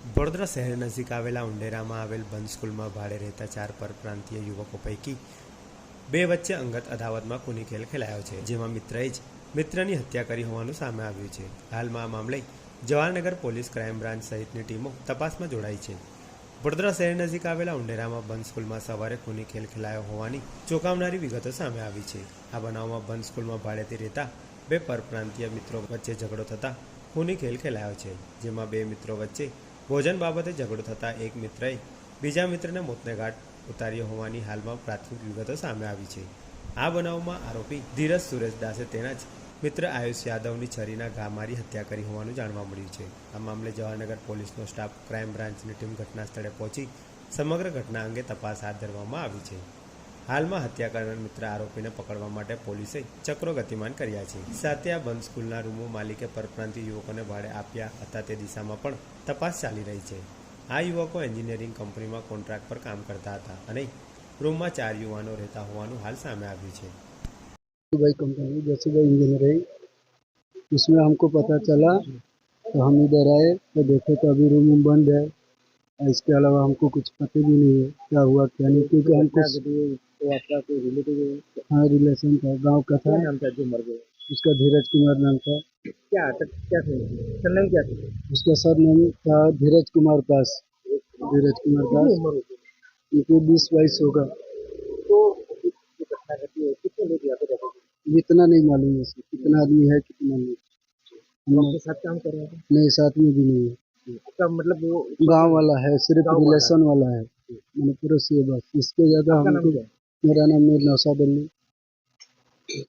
વડોદરા શહેર નજીક આવેલા ઉંડેરામાં આવેલ બંધ સ્કૂલમાં ભાડે રહેતા ચાર પરપ્રાંતીય યુવકો પૈકી બે વચ્ચે અંગત અદાવતમાં ખૂની ખેલ ખેલાયો છે, જેમાં મિત્રએ જ મિત્રની હત્યા કરી હોવાનું સામે આવ્યું છે. હાલમાં આ મામલે જવાહરનગર પોલીસ ક્રાઇમ બ્રાન્ચ સહિતની ટીમો તપાસમાં જોડાઈ છે. વડોદરા શહેર નજીક આવેલા ઉંડેરામાં બંધ સ્કૂલમાં સવારે ખૂની ખેલ ખેલાયો હોવાની ચોંકાવનારી વિગતો સામે આવી છે. આ બનાવમાં બંધ સ્કૂલમાં ભાડેથી રહેતા બે પરપ્રાંતીય મિત્રો વચ્ચે ઝઘડો થતાં ખૂની ખેલ ખેલાયો છે, જેમાં બે મિત્રો વચ્ચે ભોજન બાબતે ઝઘડો થતાં એક મિત્રએ બીજા મિત્રને મોતને ઘાટ ઉતાર્યો હોવાની હાલમાં પ્રાથમિક વિગતો સામે આવી છે. આ બનાવમાં આરોપી ધીરજ સુરેશદાસે તેના જ મિત્ર આયુષ યાદવની છરીના ઘા મારી હત્યા કરી હોવાનું જાણવા મળ્યું છે. આ મામલે જવાહરનગર પોલીસનો સ્ટાફ ક્રાઇમ બ્રાન્ચની ટીમ ઘટના સ્થળે પહોંચી સમગ્ર ઘટના અંગે તપાસ હાથ ધરવામાં આવી છે. હાલમાં હત્યા કરનાર મિત્ર આરોપીને પકડવા માટે પોલીસે ચક્રો ગતિમાન કર્યા છે સાથે આ બંધ સ્કૂલના રૂમો માલિકે પરપ્રાંતીય યુવકોને ભાડે આપ્યા હતા તે દિશામાં પણ તપાસ ચાલી રહી છે આ યુવકો એન્જિનિયરિંગ કંપનીમાં કોન્ટ્રાક્ટ પર કામ કરતા હતા અને રૂમમાં ચાર યુવાનો રહેતા હોવાનું હાલ સામે આવ્યું છે भाई कंपनी जैसे भाई इंजीनियरिंग इसमें हमको पता चला तो हम इधर आए तो देखे तो अभी रूम वूम बंद है और इसके अलावा हमको कुछ पता भी नहीं है क्या हुआ क्या नहीं क्योंकि हमको तो हाँ रिलेशन था गाँव का था। नाम था जो मर गए उसका धीरज कुमार नाम था। क्या क्या थे? क्या थे? उसका सर नाम था धीरज कुमार पास धीरज कुमार होती? उनको बीस बाईस होगा। तो जो घटना घटी है कितने लोग यहाँ पे इतना नहीं मालूम है कितना आदमी है कितना नहीं। साथ काम कर रहे थे नहीं साथ में भी नहीं है। आपका मतलब वो गांव वाला है सिर्फ गाँव वाला है। रिलेशन वाला है मैंने पूरा से बस इसके ज्यादा आपका नाम हमको क्या है मेरा नाम मीर नौसाद अली